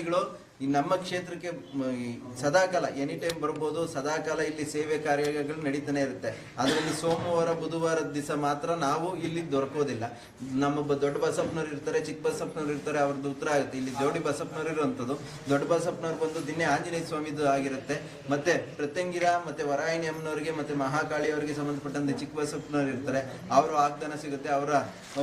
Glot ಈ ನಮ್ಮ ಕ್ಷೇತ್ರಕ್ಕೆ ಸದಾಕಾಲ ಎನಿ ಟೈಮ್ ಬರ್ಬೋದು, ಸದಾಕಾಲ ಇಲ್ಲಿ ಸೇವೆ ಕಾರ್ಯಗಳು ನಡೀತಾನೆ ಇರುತ್ತೆ. ಅದರಲ್ಲಿ ಸೋಮವಾರ ಬುಧವಾರದ ದಿವಸ ಮಾತ್ರ ನಾವು ಇಲ್ಲಿ ದೊರಕೋದಿಲ್ಲ. ನಮ್ಮ ದೊಡ್ಡ ಬಸಪ್ಪನವ್ರು ಇರ್ತಾರೆ, ಚಿಕ್ಕ ಬಸಪ್ಪನವ್ರು ಇರ್ತಾರೆ, ಅವ್ರದ್ದು ಉತ್ತರ ಆಗುತ್ತೆ. ಇಲ್ಲಿ ಜೋಡಿ ಬಸಪ್ಪನವ್ರು ಇರುವಂಥದ್ದು. ದೊಡ್ಡ ಬಸಪ್ಪನವ್ರು ಬಂದು ದಿನೇ ಆಂಜನೇಯ ಸ್ವಾಮಿದು ಆಗಿರುತ್ತೆ. ಮತ್ತೆ ಪ್ರತ್ಯಂಗಿರ, ಮತ್ತೆ ವರಾಯಿಣಿ ಅಮ್ಮನವ್ರಿಗೆ, ಮತ್ತೆ ಮಹಾಕಾಳಿ ಅವರಿಗೆ ಸಂಬಂಧಪಟ್ಟಂತೆ ಚಿಕ್ಕ ಬಸಪ್ಪನವ್ರು ಇರ್ತಾರೆ. ಅವರು ವಾಗ್ದಾನ ಸಿಗುತ್ತೆ, ಅವರ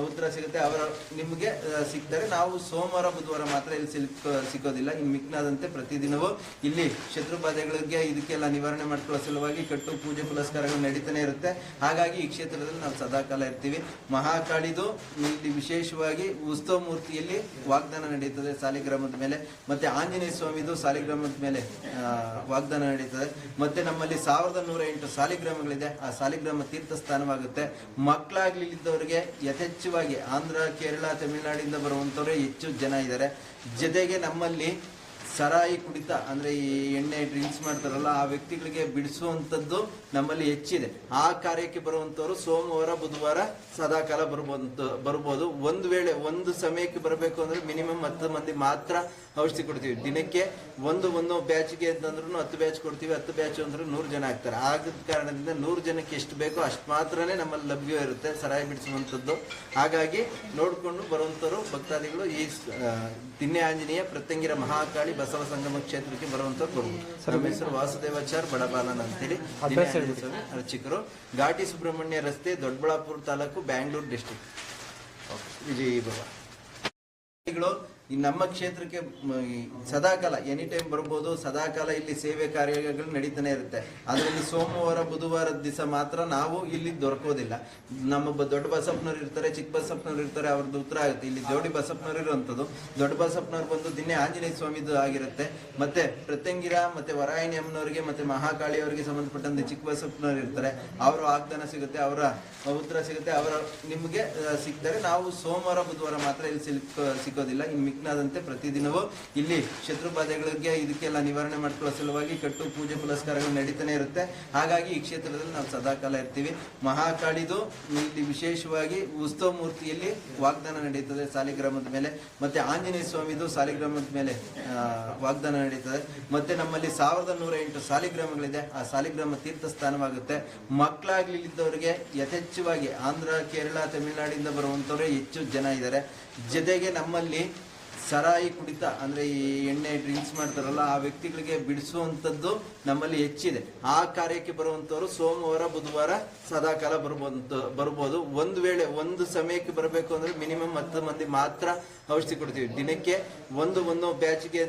ಉತ್ತರ ಸಿಗುತ್ತೆ. ಅವರ, ನಿಮಗೆ ಸಿಗ್ತಾರೆ ನಾವು ಸೋಮವಾರ, ಬುಧವಾರ ಮಾತ್ರ ಇಲ್ಲಿ ಸಿಲ್ಕ್ ಸಿಗೋದಿಲ್ಲ ಇನ್ನು ಮಿಕ್ನಾದಂತೆ ಪ್ರತಿದಿನವೂ ಇಲ್ಲಿ ಶತ್ರು ಬಾಧೆಗಳಿಗೆ ಇದಕ್ಕೆಲ್ಲ ನಿವಾರಣೆ ಮಾಡ್ಕೊಳ್ಳೋ ಸಲುವಾಗಿ ಕಟ್ಟು ಪೂಜೆ ಪುನಸ್ಕಾರಗಳು ನಡೀತಾನೆ ಇರುತ್ತೆ. ಹಾಗಾಗಿ ಈ ಕ್ಷೇತ್ರದಲ್ಲಿ ನಾವು ಸದಾಕಾಲ ಇರ್ತೀವಿ. ಮಹಾಕಾಳಿದು ಇಲ್ಲಿ ವಿಶೇಷವಾಗಿ ಉತ್ಸವ ಮೂರ್ತಿಯಲ್ಲಿ ವಾಗ್ದಾನ ನಡೀತದೆ ಸಾಲಿಗ್ರಾಮದ ಮೇಲೆ. ಮತ್ತೆ ಆಂಜನೇಯ ಸ್ವಾಮಿದು ಸಾಲಿಗ್ರಾಮದ ಮೇಲೆ ವಾಗ್ದಾನ ನಡೀತದೆ. ಮತ್ತೆ ನಮ್ಮಲ್ಲಿ ಸಾವಿರದ ನೂರ ಎಂಟು ಸಾಲಿಗ್ರಾಮಗಳಿದೆ. ಆ ಸಾಲಿಗ್ರಾಮ ತೀರ್ಥ ಸ್ಥಾನವಾಗುತ್ತೆ ಮಕ್ಕಳಾಗ್ಲಿದ್ದವರಿಗೆ ಯಥೇಚ್ಛವಾಗಿ ಆಂಧ್ರ, ಕೇರಳ, ತಮಿಳುನಾಡಿಂದ ಬರುವಂಥವ್ರೆ ಹೆಚ್ಚು ಜನ ಇದ್ದಾರೆ. ಜೊತೆಗೆ ನಮ್ಮಲ್ಲಿ ಸರಾಯಿ ಕುಡಿತ, ಅಂದ್ರೆ ಈ ಎಣ್ಣೆ ಡ್ರಿಂಕ್ಸ್ ಮಾಡ್ತಾರಲ್ಲ, ಆ ವ್ಯಕ್ತಿಗಳಿಗೆ ಬಿಡಿಸುವಂಥದ್ದು ನಮ್ಮಲ್ಲಿ ಹೆಚ್ಚಿದೆ. ಆ ಕಾರ್ಯಕ್ಕೆ ಬರುವಂತವರು ಸೋಮವಾರ, ಬುಧವಾರ ಸದಾಕಾಲ ಬರ್ಬೋದು ಬರ್ಬೋದು. ಒಂದು ವೇಳೆ, ಒಂದು ಸಮಯಕ್ಕೆ ಬರಬೇಕು ಅಂದ್ರೆ ಮಿನಿಮಮ್ ಹತ್ತು ಮಂದಿ ಮಾತ್ರ ಔಷಧಿ ಕೊಡ್ತೀವಿ. ದಿನಕ್ಕೆ ಒಂದು ಒಂದು ಬ್ಯಾಚ್ಗೆ ಅಂತಂದ್ರೂ ಹತ್ತು ಬ್ಯಾಚ್ ಕೊಡ್ತೀವಿ, ಹತ್ತು ಬ್ಯಾಚ್ ಅಂದ್ರೆ ನೂರು ಜನ ಆಗ್ತಾರೆ. ಆಗದ ಕಾರಣದಿಂದ ನೂರು ಜನಕ್ಕೆ ಎಷ್ಟು ಬೇಕೋ ಅಷ್ಟು ಮಾತ್ರನೇ ನಮ್ಮಲ್ಲಿ ಲಭ್ಯ ಇರುತ್ತೆ ಸರಾಯಿ ಬಿಡಿಸುವಂಥದ್ದು. ಹಾಗಾಗಿ ನೋಡಿಕೊಂಡು ಬರುವಂಥವ್ರು, ಭಕ್ತಾದಿಗಳು ಈ ದಿನ್ನೆ ಆಂಜನೇಯ ಪ್ರತ್ಯಂಗಿರ ಮಹಾಕಾಳಿ ಬಸವ ಸಂಗಮ ಕ್ಷೇತ್ರಕ್ಕೆ ಬರುವಂಥವ್ರು ಬರ್ಬೋದು ನಮ್ಮ ಹೆಸರು ವಾಸುದೇವಾಚಾರ್ ಬಡಬಾಲನ್ ಅಂತೇಳಿ. ಅರ್ಚಕರು. ಘಾಟಿ ಸುಬ್ರಹ್ಮಣ್ಯ ರಸ್ತೆ ದೊಡ್ಡಬಳ್ಳಾಪುರ ತಾಲೂಕು ಬ್ಯಾಂಗ್ಳೂರು ಡಿಸ್ಟಿಕ್ ವಿಜಯ್ ಬಾಬಾ ಈ ನಮ್ಮ ಕ್ಷೇತ್ರಕ್ಕೆ ಸದಾಕಾಲ ಎನಿ ಟೈಮ್ ಬರ್ಬೋದು, ಸದಾಕಾಲ ಇಲ್ಲಿ ಸೇವೆ ಕಾರ್ಯಗಳು ನಡೀತಾನೆ ಇರುತ್ತೆ. ಅದರಲ್ಲಿ ಸೋಮವಾರ ಬುಧವಾರದ ದಿವಸ ಮಾತ್ರ ನಾವು ಇಲ್ಲಿ ದೊರಕೋದಿಲ್ಲ. ನಮ್ಮ ದೊಡ್ಡ ಬಸಪ್ಪನವ್ರು ಇರ್ತಾರೆ, ಚಿಕ್ಕ ಬಸಪ್ಪನವ್ರು ಇರ್ತಾರೆ, ಅವ್ರದ್ದು ಉತ್ತರ ಆಗುತ್ತೆ. ಇಲ್ಲಿ ಜೋಡಿ ಬಸಪ್ಪನವ್ರು ಇರುವಂಥದ್ದು. ದೊಡ್ಡ ಬಸಪ್ಪನವ್ರು ಬಂದು ದಿನೇ ಆಂಜನೇಯ ಸ್ವಾಮಿದು ಆಗಿರುತ್ತೆ. ಮತ್ತೆ ಪ್ರತ್ಯಂಗಿರ, ಮತ್ತೆ ವರಾಯಣಿ ಅಮ್ಮನವ್ರಿಗೆ, ಮತ್ತೆ ಮಹಾಕಾಳಿ ಅವರಿಗೆ ಸಂಬಂಧಪಟ್ಟಂತೆ ಚಿಕ್ಕ ಬಸಪ್ಪನವ್ರು ಇರ್ತಾರೆ. ಅವರು ವಾಗ್ದಾನ ಸಿಗುತ್ತೆ, ಅವರ ಉತ್ತರ ಸಿಗುತ್ತೆ, ಅವರ, ನಿಮಗೆ ಸಿಗ್ತಾರೆ ನಾವು ಸೋಮವಾರ, ಬುಧವಾರ ಮಾತ್ರ ಇಲ್ಲಿ ಸಿಕ್ಕ ಸಿಗೋದಿಲ್ಲ ಇನ್ನು ಮಿಕ್ನಾದಂತೆ ಪ್ರತಿದಿನವೂ ಇಲ್ಲಿ ಶತ್ರು ಬಾಧೆಗಳಿಗೆ ಇದಕ್ಕೆಲ್ಲ ನಿವಾರಣೆ ಮಾಡ್ಕೊಳ್ಳೋ ಸಲುವಾಗಿ ಕಟ್ಟು ಪೂಜೆ ಪುರಸ್ಕಾರಗಳು ನಡೀತಾನೆ ಇರುತ್ತೆ. ಹಾಗಾಗಿ ಈ ಕ್ಷೇತ್ರದಲ್ಲಿ ನಾವು ಸದಾಕಾಲ ಇರ್ತೀವಿ. ಮಹಾಕಾಳಿದು ಇಲ್ಲಿ ವಿಶೇಷವಾಗಿ ಉತ್ಸವ ಮೂರ್ತಿಯಲ್ಲಿ ವಾಗ್ದಾನ ನಡೀತದೆ ಸಾಲಿಗ್ರಾಮದ ಮೇಲೆ. ಮತ್ತೆ ಆಂಜನೇಯ ಸ್ವಾಮಿದು ಸಾಲಿಗ್ರಾಮದ ಮೇಲೆ ವಾಗ್ದಾನ ನಡೀತದೆ. ಮತ್ತೆ ನಮ್ಮಲ್ಲಿ ಸಾವಿರದ ನೂರ ಎಂಟು ಸಾಲಿಗ್ರಾಮಗಳಿದೆ. ಆ ಸಾಲಿಗ್ರಾಮ ತೀರ್ಥ ಸ್ಥಾನವಾಗುತ್ತೆ ಮಕ್ಕಳಾಗ್ಲಿದ್ದವರಿಗೆ ಯಥೇಚ್ಛವಾಗಿ ಆಂಧ್ರ, ಕೇರಳ, ತಮಿಳುನಾಡಿಂದ ಬರುವಂಥವ್ರೆ ಹೆಚ್ಚು ಜನ ಇದ್ದಾರೆ. ಜೊತೆಗೆ ನಮ್ಮಲ್ಲಿ ಸರಾಯಿ ಕುಡಿತ ಅಂದ್ರೆ ಈ ಎಣ್ಣೆ ಡ್ರಿಂಕ್ಸ್ ಮಾಡ್ತಾರಲ್ಲ, ಆ ವ್ಯಕ್ತಿಗಳಿಗೆ ಬಿಡಿಸುವಂಥದ್ದು ನಮ್ಮಲ್ಲಿ ಹೆಚ್ಚಿದೆ. ಆ ಕಾರ್ಯಕ್ಕೆ ಬರುವಂತವರು ಸೋಮವಾರ, ಬುಧವಾರ ಸದಾಕಾಲ ಬರಬಹುದು ಬರ್ಬೋದು. ಒಂದು ವೇಳೆ, ಒಂದು ಸಮಯಕ್ಕೆ ಬರಬೇಕು ಅಂದ್ರೆ ಮಿನಿಮಮ್ ಹತ್ತು ಮಂದಿ ಮಾತ್ರ ಔಷಧಿ ಕೊಡ್ತೀವಿ. ದಿನಕ್ಕೆ ಒಂದು ಒಂದು ಬ್ಯಾಚ್ಗೆ